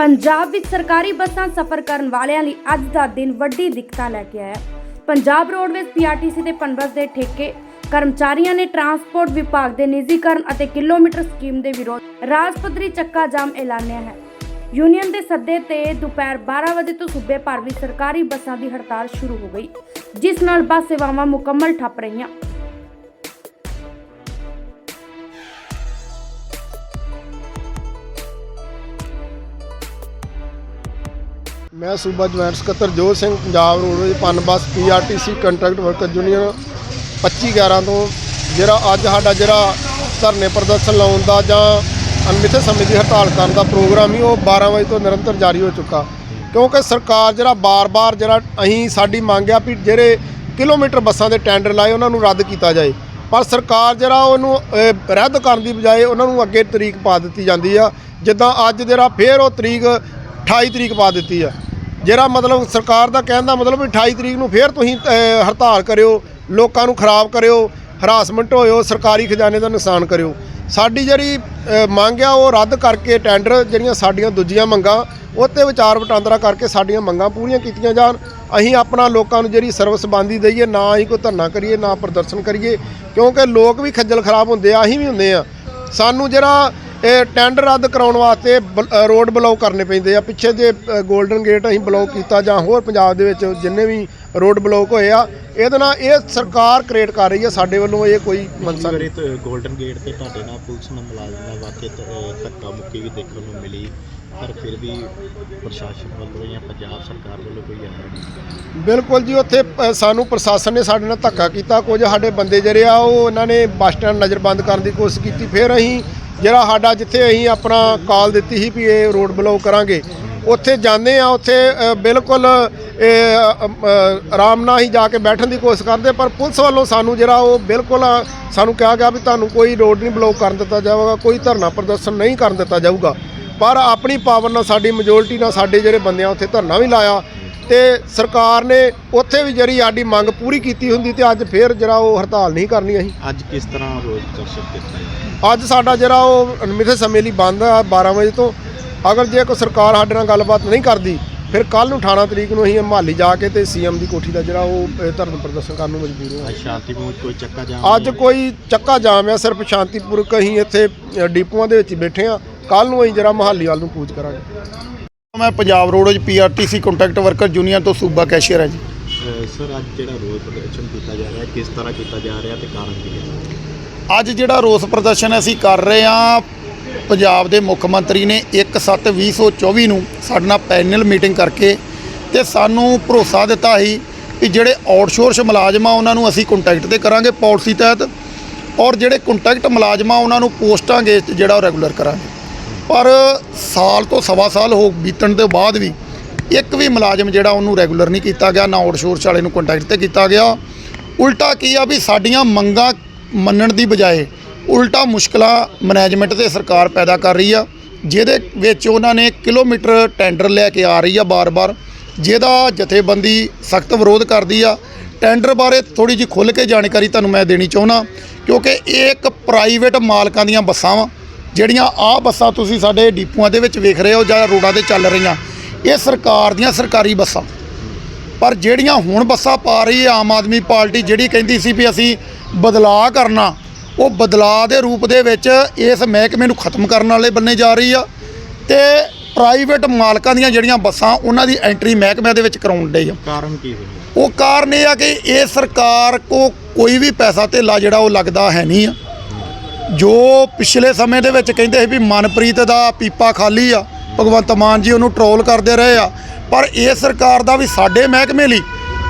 ਪੰਜਾਬ ਵਿੱਚ ਸਰਕਾਰੀ ਬੱਸਾਂ ਸਫ਼ਰ ਕਰਨ ਵਾਲਿਆਂ ਲਈ ਅੱਜ ਦਾ ਦਿਨ ਵੱਡੀ ਦਿੱਕਤਾਂ ਲੈ ਕੇ ਆਇਆ। ਪੰਜਾਬ ਰੋਡਵੇਜ਼ ਪੀਆਰਟੀਸੀ ਦੇ ਪਨਬਸ ਦੇ ਠੇਕੇ ਕਰਮਚਾਰੀਆਂ ਨੇ ਟਰਾਂਸਪੋਰਟ ਵਿਭਾਗ ਦੇ ਨਿੱਜੀਕਰਨ ਅਤੇ ਕਿਲੋਮੀਟਰ ਸਕੀਮ ਦੇ ਵਿਰੋਧ ਰਾਜ ਪੱਧਰੀ ਚੱਕਾ ਜਾਮ ਐਲਾਨਿਆ ਹੈ। ਯੂਨੀਅਨ ਦੇ ਸੱਦੇ ਤੇ ਦੁਪਹਿਰ 12 ਵਜੇ ਤੋਂ ਸੂਬੇ ਭਰ ਵਿੱਚ ਸਰਕਾਰੀ ਬੱਸਾਂ ਦੀ ਹੜਤਾਲ ਸ਼ੁਰੂ ਹੋ ਗਈ, ਜਿਸ ਨਾਲ ਬੱਸ ਸੇਵਾਵਾਂ ਮੁਕੰਮਲ ਠੱਪ ਰਹੀਆਂ। ਮੈਂ ਸੂਬਾ ਜੁਆਇੰਟ ਸਕੱਤਰ ਜੋਤ Singh Punjab roadways Punbus PRTC contract worker union 25 11 ਤੋਂ ਜਿਹੜਾ ਅੱਜ ਸਾਡਾ ਜਿਹੜਾ ਧਰਨੇ ਪ੍ਰਦਰਸ਼ਨ ਲਾਉਣ ਦਾ ਜਾਂ ਅਨਮਿੱਥੇ ਸਮੇਂ ਦੀ ਹੜਤਾਲ ਕਰਨ ਦਾ ਪ੍ਰੋਗਰਾਮ ਹੀ ਉਹ 12 ਵਜੇ ਤੋਂ ਨਿਰੰਤਰ ਜਾਰੀ ਹੋ ਚੁੱਕਾ। ਕਿਉਂਕਿ ਸਰਕਾਰ ਜਿਹੜਾ ਬਾਰ-ਬਾਰ ਜਿਹੜਾ ਅਸੀਂ ਸਾਡੀ ਮੰਗ ਆ ਵੀ ਜਿਹੜੇ ਕਿਲੋਮੀਟਰ ਬੱਸਾਂ ਦੇ ਟੈਂਡਰ ਲਾਏ ਉਹਨਾਂ ਨੂੰ ਰੱਦ ਕੀਤਾ ਜਾਏ। ਪਰ ਸਰਕਾਰ ਜਿਹੜਾ ਉਹਨੂੰ ਰੱਦ ਕਰਨ ਦੀ ਬਜਾਏ ਉਹਨਾਂ ਨੂੰ ਅੱਗੇ ਤਰੀਕ ਪਾ ਦਿੱਤੀ ਜਾਂਦੀ ਆ। ਜਿੱਦਾਂ ਅੱਜ ਜਿਹੜਾ ਫੇਰ ਉਹ ਤਰੀਕ 28 ਤਰੀਕ ਪਾ ਦਿੱਤੀ ਆ। ਜਿਹੜਾ ਮਤਲਬ ਸਰਕਾਰ ਦਾ ਕਹਿਣ ਦਾ ਮਤਲਬ ਵੀ 28 ਤਰੀਕ ਨੂੰ ਫੇਰ ਤੁਸੀਂ ਹੜਤਾਲ ਕਰਿਓ, ਲੋਕਾਂ ਨੂੰ ਖਰਾਬ ਕਰਿਓ, ਹਰਾਸਮੈਂਟ ਹੋਇਓ, ਸਰਕਾਰੀ ਖਜ਼ਾਨੇ ਦਾ ਨੁਕਸਾਨ ਕਰਿਓ। ਸਾਡੀ ਜਿਹੜੀ ਮੰਗ ਆ, ਉਹ ਰੱਦ ਕਰਕੇ ਟੈਂਡਰ ਜਿਹੜੀਆਂ ਸਾਡੀਆਂ ਦੂਜੀਆਂ ਮੰਗਾਂ ਉਹ 'ਤੇ ਵਿਚਾਰ ਵਟਾਂਦਰਾ ਕਰਕੇ ਸਾਡੀਆਂ ਮੰਗਾਂ ਪੂਰੀਆਂ ਕੀਤੀਆਂ ਜਾਣ। ਅਸੀਂ ਆਪਣਾ ਲੋਕਾਂ ਨੂੰ ਜਿਹੜੀ ਸਰਵਿਸ ਬੰਦੀ ਦਈਏ, ਨਾ ਅਸੀਂ ਕੋਈ ਧਰਨਾ ਕਰੀਏ, ਨਾ ਪ੍ਰਦਰਸ਼ਨ ਕਰੀਏ, ਕਿਉਂਕਿ ਲੋਕ ਵੀ ਖੱਜਲ ਖਰਾਬ ਹੁੰਦੇ ਆ, ਅਸੀਂ ਵੀ ਹੁੰਦੇ ਆ। ਸਾਨੂੰ ਜਿਹੜਾ ਇਹ ਟੈਂਡਰ ਰੱਦ ਕਰਾਉਣ ਵਾਸਤੇ ਰੋਡ ਬਲੌਕ ਕਰਨੇ ਪੈਂਦੇ ਆ। ਪਿੱਛੇ ਜੇ 골ਡਨ ਗੇਟ ਅਸੀਂ ਬਲੌਕ ਕੀਤਾ ਜਾਂ ਹੋਰ ਪੰਜਾਬ ਦੇ ਵਿੱਚ ਜਿੰਨੇ ਵੀ ਰੋਡ ਬਲੌਕ ਹੋਏ ਆ ਇਹਦੇ ਨਾਲ ਇਹ ਸਰਕਾਰ ਕ੍ਰੀਏਟ ਕਰ ਰਹੀ ਹੈ ਸਾਡੇ ਵੱਲੋਂ ਇਹ ਕੋਈ ਮਨਸਾ ਨਹੀਂ। 골ਡਨ ਗੇਟ ਤੇ ਤੁਹਾਡੇ ਨਾਲ ਪੁਲਿਸ ਨਾਲ ਮੁਲਾਜ਼ਮ ਨਾਲ ਵਾਕਿਆ ਧੱਕਾ ਮੁੱਕੀ ਵੀ ਦੇਖਣ ਨੂੰ ਮਿਲੀ ਪਰ ਫਿਰ ਵੀ ਪ੍ਰਸ਼ਾਸਨ ਵੱਲੋਂ ਜਾਂ ਪੰਜਾਬ ਸਰਕਾਰ ਵੱਲੋਂ ਕੋਈ ਆਇਆ ਨਹੀਂ? ਬਿਲਕੁਲ ਜੀ ਉੱਥੇ ਸਾਨੂੰ ਪ੍ਰਸ਼ਾਸਨ ਨੇ ਸਾਡੇ ਨਾਲ ਧੱਕਾ ਕੀਤਾ। ਕੁਝ ਸਾਡੇ ਬੰਦੇ ਜਿਹੜੇ ਆ ਉਹ ਉਹਨਾਂ ਨੇ ਬੱਸ ਸਟੈਂਡ ਨਜ਼ਰਬੰਦ ਕਰਨ ਦੀ ਕੋਸ਼ਿਸ਼ ਕੀਤੀ। ਫਿਰ ਅਸੀਂ ਜਿਹੜਾ ਸਾਡਾ ਜਿੱਥੇ ਅਸੀਂ ਆਪਣਾ ਕਾਲ ਦਿੱਤੀ ਸੀ ਵੀ ਇਹ ਰੋਡ ਬਲੌਕ ਕਰਾਂਗੇ, ਉੱਥੇ ਜਾਂਦੇ ਆ ਉੱਥੇ ਬਿਲਕੁਲ ਆਰਾਮ ਨਾਲ ਹੀ ਜਾ ਕੇ ਬੈਠਣ ਦੀ ਕੋਸ਼ਿਸ਼ ਕਰਦੇ, ਪਰ ਪੁਲਿਸ ਵੱਲੋਂ ਸਾਨੂੰ ਜਿਹੜਾ ਉਹ ਬਿਲਕੁਲ ਸਾਨੂੰ ਕਿਹਾ ਗਿਆ ਵੀ ਤੁਹਾਨੂੰ ਕੋਈ ਰੋਡ ਨਹੀਂ ਬਲੌਕ ਕਰਨ ਦਿੱਤਾ ਜਾਵੇਗਾ, ਕੋਈ ਧਰਨਾ ਪ੍ਰਦਰਸ਼ਨ ਨਹੀਂ ਕਰਨ ਦਿੱਤਾ ਜਾਊਗਾ। ਪਰ ਆਪਣੀ ਪਾਵਰ ਨਾਲ ਸਾਡੀ ਮੈਜੋਰਟੀ ਨਾਲ ਸਾਡੇ ਜਿਹੜੇ ਬੰਦਿਆਂ ਉੱਥੇ ਧਰਨਾ ਵੀ ਲਾਇਆ ਤੇ ਸਰਕਾਰ ਨੇ ਉੱਥੇ ਵੀ ਜਿਹੜੀ ਸਾਡੀ ਮੰਗ ਪੂਰੀ ਕੀਤੀ ਹੁੰਦੀ ਤੇ ਅੱਜ ਫੇਰ ਜਿਹੜਾ ਉਹ ਹੜਤਾਲ ਨਹੀਂ ਕਰਨੀ ਅਸੀਂ। ਅੱਜ ਕਿਸ ਤਰ੍ਹਾਂ ਕੀਤਾ ਹੈ ਅੱਜ ਸਾਡਾ ਜਿਹੜਾ ਉਹ ਅਨਮਿੱਥੇ ਸਮੇਂ ਲਈ ਬੰਦ ਆ 12 ਵਜੇ ਤੋਂ। ਅਗਰ ਜੇ ਕੋਈ ਸਰਕਾਰ ਸਾਡੇ ਨਾਲ ਗੱਲਬਾਤ ਨਹੀਂ ਕਰਦੀ ਫਿਰ ਕੱਲ ਨੂੰ 18 ਤਰੀਕ ਨੂੰ ਅਸੀਂ ਮਹਾਲੀ ਜਾ ਕੇ ਤੇ ਸੀਐਮ ਦੀ ਕੋਠੀ ਦਾ ਜਿਹੜਾ ਉਹ ਅ, ਧਰਨਾ ਪ੍ਰਦਰਸ਼ਨ ਕਰਨ ਨੂੰ ਮਜਬੂਰ ਹੋਏ। ਅੱਜ ਸ਼ਾਂਤੀਪੂਰਨ ਕੋਈ ਚੱਕਾ ਜਾਮ ਅੱਜ ਕੋਈ ਚੱਕਾ ਜਾਮ ਆ ਸਿਰਫ ਸ਼ਾਂਤੀਪੂਰਕ ਅਸੀਂ ਇੱਥੇ ਡਿਪੂਆਂ ਦੇ ਵਿੱਚ ਬੈਠੇ ਆ। ਕੱਲ ਨੂੰ ਅਸੀਂ ਜਿਹੜਾ ਮਹਾਲੀ ਵੱਲ ਨੂੰ ਕੂਚ ਕਰਾਂਗੇ। ਮੈਂ Punjab roadways PRTC contract worker union ਤੋਂ ਸੂਬਾ ਕੈਸ਼ੀਅਰ ਹਾਂ ਜੀ। ਸਰ ਅੱਜ ਜਿਹੜਾ ਰੋਜ਼ ਪ੍ਰਦਰਸ਼ਨ ਕੀਤਾ ਜਾ ਰਿਹਾ ਕਿਸ ਤਰ੍ਹਾਂ ਕੀਤਾ ਜਾ ਰਿਹਾ ਤੇ ਕਾਰਨ ਕੀ ਹੈ? ਅੱਜ ਜਿਹੜਾ ਰੋਸ ਪ੍ਰਦਰਸ਼ਨ ਅਸੀਂ ਕਰ ਰਹੇ ਹਾਂ ਪੰਜਾਬ ਦੇ ਮੁੱਖ ਮੰਤਰੀ ਨੇ 1/7/2024 ਨੂੰ ਸਾਡੇ ਨਾਲ ਪੈਨਲ ਮੀਟਿੰਗ ਕਰਕੇ ਤੇ ਸਾਨੂੰ ਭਰੋਸਾ ਦਿੱਤਾ ਸੀ ਕਿ ਜਿਹੜੇ ਆਊਟਸੋਰਸ ਮੁਲਾਜ਼ਮ ਆ ਉਹਨਾਂ ਨੂੰ ਅਸੀਂ ਕੰਟੈਕਟ ਤੇ ਕਰਾਂਗੇ ਪਾਲਿਸੀ ਤਹਿਤ। ਔਰ ਜਿਹੜੇ ਕੰਟੈਕਟ ਮੁਲਾਜ਼ਮ ਆ ਉਹਨਾਂ ਨੂੰ ਪੋਸਟਾਂ ਤੇ ਜਿਹੜਾ ਉਹ ਰੈਗੂਲਰ ਕਰਾਂਗੇ। ਪਰ ਸਾਲ ਤੋਂ ਸਵਾ ਸਾਲ ਹੋ ਬੀਤਣ ਦੇ ਬਾਅਦ ਵੀ ਇੱਕ ਵੀ ਮੁਲਾਜ਼ਮ ਜਿਹੜਾ ਉਹਨੂੰ ਰੈਗੂਲਰ ਨਹੀਂ ਕੀਤਾ ਗਿਆ, ਨਾ ਆਊਟਸੋਰਸ ਵਾਲੇ ਨੂੰ ਕੰਟੈਕਟ ਤੇ ਕੀਤਾ ਗਿਆ। ਉਲਟਾ ਕੀ ਆ ਵੀ ਸਾਡੀਆਂ ਮੰਗਾਂ ਮੰਨਣ ਦੀ ਬਜਾਏ ਉਲਟਾ ਮੁਸ਼ਕਲਾਂ ਮੈਨੇਜਮੈਂਟ ਤੇ ਸਰਕਾਰ ਪੈਦਾ ਕਰ ਰਹੀ ਆ, ਜਿਹਦੇ ਵਿੱਚ ਉਹਨਾਂ ਨੇ ਕਿਲੋਮੀਟਰ ਟੈਂਡਰ ਲੈ ਕੇ ਆ ਰਹੀ ਆ ਬਾਰ-ਬਾਰ, ਜਿਹਦਾ ਜਥੇਬੰਦੀ ਸਖਤ ਵਿਰੋਧ ਕਰਦੀ ਆ। ਟੈਂਡਰ ਬਾਰੇ ਥੋੜੀ ਜਿਹੀ ਖੁੱਲ੍ਹ ਕੇ ਜਾਣਕਾਰੀ ਤੁਹਾਨੂੰ ਮੈਂ ਦੇਣੀ ਚਾਹੁੰਦਾ, ਕਿਉਂਕਿ ਇਹ ਇੱਕ ਪ੍ਰਾਈਵੇਟ ਮਾਲਕਾਂ ਦੀਆਂ ਬੱਸਾਂ ਵਾ। ਜਿਹੜੀਆਂ ਆ ਬੱਸਾਂ ਤੁਸੀਂ ਸਾਡੇ ਡਿਪੂਆਂ ਦੇ ਵਿੱਚ ਵੇਖ ਰਹੇ ਹੋ ਜਾਂ ਰੋਡਾਂ ਤੇ ਚੱਲ ਰਹੀਆਂ ਇਹ ਸਰਕਾਰ ਦੀਆਂ ਸਰਕਾਰੀ ਬੱਸਾਂ। ਪਰ ਜਿਹੜੀਆਂ ਹੁਣ ਬੱਸਾਂ ਪਾ ਰਹੀ ਹੈ ਆਮ ਆਦਮੀ ਪਾਰਟੀ ਜਿਹੜੀ ਕਹਿੰਦੀ ਸੀ ਵੀ ਅਸੀਂ ਬਦਲਾਅ ਕਰਨਾ ਉਹ ਬਦਲਾਅ ਦੇ ਰੂਪ ਦੇ ਵਿੱਚ ਇਸ ਮਹਿਕਮੇ ਨੂੰ ਖਤਮ ਕਰਨ ਵਾਲੇ ਬੰਨੇ ਜਾ ਰਹੀ ਆ ਤੇ ਪ੍ਰਾਈਵੇਟ ਮਾਲਕਾਂ ਦੀਆਂ ਜਿਹੜੀਆਂ ਬੱਸਾਂ ਉਹਨਾਂ ਦੀ ਐਂਟਰੀ ਮਹਿਕਮਿਆਂ ਦੇ ਵਿੱਚ ਕਰਾਉਣ ਡੇ ਆ। ਕਾਰਨ ਕੀ ਹੋਇਆ? ਉਹ ਕਾਰਨ ਇਹ ਆ ਕਿ ਇਹ ਸਰਕਾਰ ਕੋ ਕੋਈ ਵੀ ਪੈਸਾ ਧੇਲਾ ਜਿਹੜਾ ਉਹ ਲੱਗਦਾ ਹੈ ਨਹੀਂ ਆ। ਜੋ ਪਿਛਲੇ ਸਮੇਂ ਦੇ ਵਿੱਚ ਕਹਿੰਦੇ ਸੀ ਵੀ ਮਨਪ੍ਰੀਤ ਦਾ ਪੀਪਾ ਖਾਲੀ ਆ, ਭਗਵੰਤ ਮਾਨ ਜੀ ਉਹਨੂੰ ਟਰੋਲ ਕਰਦੇ ਰਹੇ ਆ, ਪਰ ਇਹ ਸਰਕਾਰ ਦਾ ਵੀ ਸਾਡੇ ਮਹਿਕਮੇ ਲਈ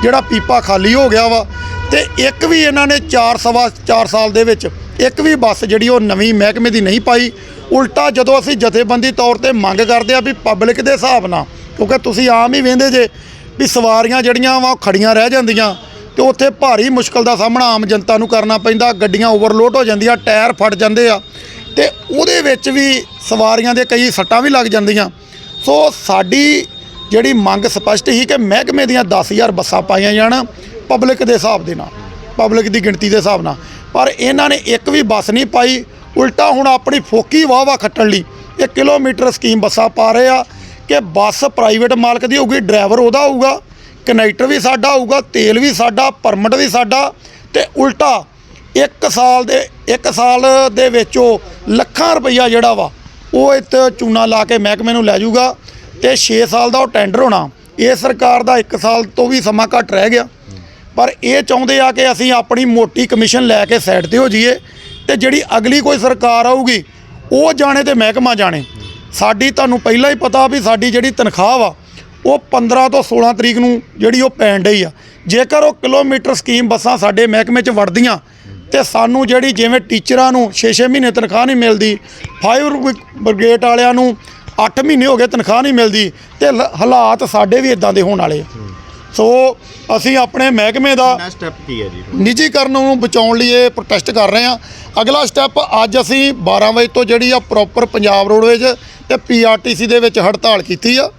ਜਿਹੜਾ ਪੀਪਾ ਖਾਲੀ ਹੋ ਗਿਆ ਵਾ, ਤੇ ਇੱਕ ਵੀ ਇਹਨਾਂ ਨੇ 4 ਸਵਾ 4 ਸਾਲ ਦੇ ਵਿੱਚ ਇੱਕ ਵੀ ਬੱਸ ਜਿਹੜੀ ਉਹ ਨਵੀਂ ਮਹਿਕਮੇ ਦੀ ਨਹੀਂ ਪਾਈ। ਉਲਟਾ ਜਦੋਂ ਅਸੀਂ ਜਥੇਬੰਦੀ ਤੌਰ ਤੇ ਮੰਗ ਕਰਦੇ ਆ ਵੀ ਪਬਲਿਕ ਦੇ ਹਿਸਾਬ ਨਾਲ, ਕਿਉਂਕਿ ਤੁਸੀਂ ਆਮ ਹੀ ਵੇਂਦੇ ਜੇ ਵੀ ਸਵਾਰੀਆਂ ਜਿਹੜੀਆਂ ਵਾ ਉਹ ਖੜੀਆਂ ਰਹਿ ਜਾਂਦੀਆਂ ਤੇ ਉੱਥੇ ਭਾਰੀ ਮੁਸ਼ਕਲ ਦਾ ਸਾਹਮਣਾ ਆਮ ਜਨਤਾ ਨੂੰ ਕਰਨਾ ਪੈਂਦਾ। ਗੱਡੀਆਂ ਓਵਰਲੋਡ ਹੋ ਜਾਂਦੀਆਂ, ਟਾਇਰ ਫਟ ਜਾਂਦੇ ਆ। ਤੇ ਉਹਦੇ ਵਿੱਚ ਵੀ ਸਵਾਰੀਆਂ ਦੇ ਕਈ ਸੱਟਾਂ ਵੀ ਲੱਗ ਜਾਂਦੀਆਂ। ਸੋ ਸਾਡੀ ਜਿਹੜੀ ਮੰਗ ਸਪਸ਼ਟ ਸੀ ਕਿ ਮਹਿਕਮੇ ਦੀਆਂ 10000 ਬੱਸਾਂ ਪਾਈਆਂ ਜਾਣ ਪਬਲਿਕ ਦੇ ਹਿਸਾਬ ਦੇ ਨਾਲ ਪਬਲਿਕ ਦੀ ਗਿਣਤੀ ਦੇ ਹਿਸਾਬ ਨਾਲ। ਪਰ ਇਹਨਾਂ ਨੇ ਇੱਕ ਵੀ ਬੱਸ ਨਹੀਂ ਪਾਈ। ਉਲਟਾ ਹੁਣ ਆਪਣੀ ਫੋਕੀ ਵਾਹ ਵਾਹ ਖੱਟਣ ਲਈ ਇਹ ਕਿਲੋਮੀਟਰ ਸਕੀਮ ਬੱਸਾਂ ਪਾ ਰਹੇ ਆ ਕਿ ਬੱਸ ਪ੍ਰਾਈਵੇਟ ਮਾਲਕ ਦੀ ਹੋਊਗੀ ਡਰਾਈਵਰ ਉਹਦਾ ਹੋਊਗਾ। ਕਨੈਕਟਰ ਵੀ ਸਾਡਾ ਹੋਊਗਾ ਤੇਲ ਵੀ ਸਾਡਾ, ਪਰਮਿਟ ਵੀ ਸਾਡਾ ਤੇ ਉਲਟਾ ਇੱਕ ਸਾਲ ਦੇ, ਇੱਕ ਸਾਲ ਦੇ ਵਿੱਚ ਉਹ ਲੱਖਾਂ ਰੁਪਈਆ ਜਿਹੜਾ ਵਾ, ਉਹ ਇੱਥੇ ਚੂਨਾ ਲਾ ਕੇ ਮਹਿਕਮੇ ਨੂੰ ਲੈ ਜਾਊਗਾ ਤੇ 6 ਸਾਲ ਦਾ ਉਹ ਟੈਂਡਰ ਹੋਣਾ। ਇਹ ਸਰਕਾਰ ਦਾ 1 ਸਾਲ ਤੋਂ ਵੀ ਸਮਾਂ ਘੱਟ ਰਹਿ ਗਿਆ। ਪਰ ਇਹ ਚਾਹੁੰਦੇ ਆ ਕਿ ਅਸੀਂ ਆਪਣੀ ਮੋਟੀ ਕਮਿਸ਼ਨ ਲੈ ਕੇ ਸਾਈਡ ਤੇ ਹੋ ਜਾਈਏ ਤੇ ਜਿਹੜੀ ਅਗਲੀ ਕੋਈ ਸਰਕਾਰ ਆਊਗੀ, ਉਹ ਜਾਣੇ ਤੇ ਮਹਿਕਮਾ ਜਾਣੇ। ਸਾਡੀ ਤੁਹਾਨੂੰ ਪਹਿਲਾਂ ਹੀ ਪਤਾ ਵੀ ਸਾਡੀ ਜਿਹੜੀ ਤਨਖਾਹ ਵਾ ਉਹ 15 ਤੋਂ 16 ਤਰੀਕ ਨੂੰ ਜਿਹੜੀ ਉਹ ਪੈਣ ਡਈ ਆ। ਜੇਕਰ ਉਹ ਕਿਲੋਮੀਟਰ ਸਕੀਮ ਬੱਸਾਂ ਸਾਡੇ ਮਹਿਕਮੇ 'ਚ ਵੜਦੀਆਂ ਤੇ ਸਾਨੂੰ ਜਿਹੜੀ ਜਿਵੇਂ ਟੀਚਰਾਂ ਨੂੰ 6-6 ਮਹੀਨੇ ਤਨਖਾਹ ਨਹੀਂ ਮਿਲਦੀ ਫਾਇਰ ਬ੍ਰਿਗੇਡ ਵਾਲਿਆਂ ਨੂੰ 8 ਮਹੀਨੇ ਹੋ ਗਏ ਤਨਖਾਹ ਨਹੀਂ ਮਿਲਦੀ ਤੇ ਹਾਲਾਤ ਸਾਡੇ ਵੀ ਇਦਾਂ ਦੇ ਹੋਣ ਵਾਲੇ ਆ। ਸੋ ਅਸੀਂ ਆਪਣੇ ਮਹਿਕਮੇ ਦਾ ਸਟੈਪ ਕੀ ਹੈ ਜੀ? ਨਿੱਜੀਕਰਨ ਨੂੰ ਬਚਾਉਣ ਲਈ ਇਹ ਪ੍ਰੋਟੈਸਟ ਕਰ ਰਹੇ ਹਾਂ। ਅਗਲਾ ਸਟੈਪ ਅੱਜ ਅਸੀਂ 12 ਵਜੇ ਤੋਂ ਜਿਹੜੀ ਆ ਪ੍ਰੋਪਰ ਪੰਜਾਬ ਰੋਡਵੇਜ਼ ਤੇ ਪੀਆਰਟੀਸੀ ਦੇ ਵਿੱਚ ਹੜਤਾਲ ਕੀਤੀ ਆ।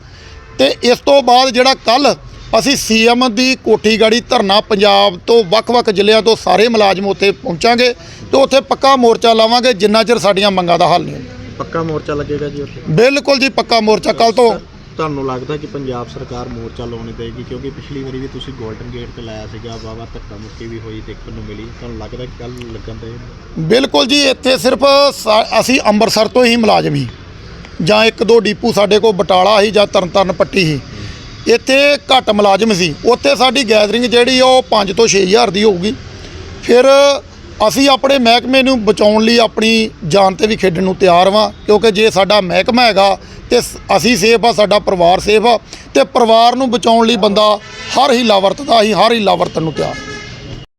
ਤੇ ਇਸ ਤੋਂ ਬਾਅਦ ਜਿਹੜਾ ਕੱਲ ਅਸੀਂ ਸੀਐਮ ਦੀ ਕੋਠੀ ਗਾੜੀ ਧਰਨਾ ਪੰਜਾਬ ਤੋਂ ਵੱਖ-ਵੱਖ ਜ਼ਿਲ੍ਹਿਆਂ ਤੋਂ ਸਾਰੇ ਮੁਲਾਜ਼ਮ ਉੱਥੇ ਪਹੁੰਚਾਂਗੇ ਤੇ ਉੱਥੇ ਪੱਕਾ ਮੋਰਚਾ ਲਾਵਾਂਗੇ ਜਿੰਨਾ ਚਿਰ ਸਾਡੀਆਂ ਮੰਗਾਂ ਦਾ ਹੱਲ ਨਹੀਂ ਹੁੰਦਾ। ਪੱਕਾ ਮੋਰਚਾ ਲੱਗੇਗਾ ਜੀ ਉੱਥੇ? ਬਿਲਕੁਲ ਜੀ ਪੱਕਾ ਮੋਰਚਾ ਕੱਲ ਤੋਂ। ਤੁਹਾਨੂੰ ਲੱਗਦਾ ਕਿ ਪੰਜਾਬ ਸਰਕਾਰ ਮੋਰਚਾ ਲਾਉਣੀ ਦੇਗੀ? ਕਿਉਂਕਿ ਪਿਛਲੀ ਵਾਰੀ ਵੀ ਤੁਸੀਂ 골ਡਨ ਗੇਟ ਤੇ ਲਾਇਆ ਸੀਗਾ ਵਾਵਾ ਧੱਕਾ ਮੁੱਕੀ ਵੀ ਹੋਈ ਦੇਖਣ ਨੂੰ ਮਿਲੀ। ਤੁਹਾਨੂੰ ਲੱਗਦਾ ਕਿ ਕੱਲ ਲੱਗਣ ਦੇ? ਬਿਲਕੁਲ ਜੀ ਇੱਥੇ ਸਿਰਫ ਅਸੀਂ ਅੰਮ੍ਰਿਤਸਰ ਤੋਂ ਹੀ ਮੁਲਾਜ਼ਮ ਹੀ। ਜਾਂ ਇੱਕ ਦੋ ਡੀਪੂ ਸਾਡੇ ਕੋਲ ਬਟਾਲਾ ਸੀ ਜਾਂ ਤਰਨਤਾਰਨ ਪੱਟੀ ਸੀ। ਇੱਥੇ ਘੱਟ ਮੁਲਾਜ਼ਮ ਸੀ। ਉੱਥੇ ਸਾਡੀ ਗੈਦਰਿੰਗ ਜਿਹੜੀ ਆ ਉਹ 5 ਤੋਂ 6000 ਦੀ ਹੋਊਗੀ। ਫਿਰ ਅਸੀਂ ਆਪਣੇ ਮਹਿਕਮੇ ਨੂੰ ਬਚਾਉਣ ਲਈ ਆਪਣੀ ਜਾਨ ਤੇ ਵੀ ਖੇਡਣ ਨੂੰ ਤਿਆਰ ਵਾਂ, ਕਿਉਂਕਿ ਜੇ ਸਾਡਾ ਮਹਿਕਮਾ ਹੈਗਾ ਤੇ ਸ- ਅਸੀਂ ਸੇਫ ਆ, ਸਾਡਾ ਪਰਿਵਾਰ ਸੇਫ ਆ ਤੇ ਪਰਿਵਾਰ ਨੂੰ ਬਚਾਉਣ ਲਈ ਬੰਦਾ ਹਰ ਹੀਲਾ ਵਰਤਦਾ, ਅਸੀਂ ਹਰ ਹੀਲਾ ਵਰਤਣ ਨੂੰ ਤਿਆਰ।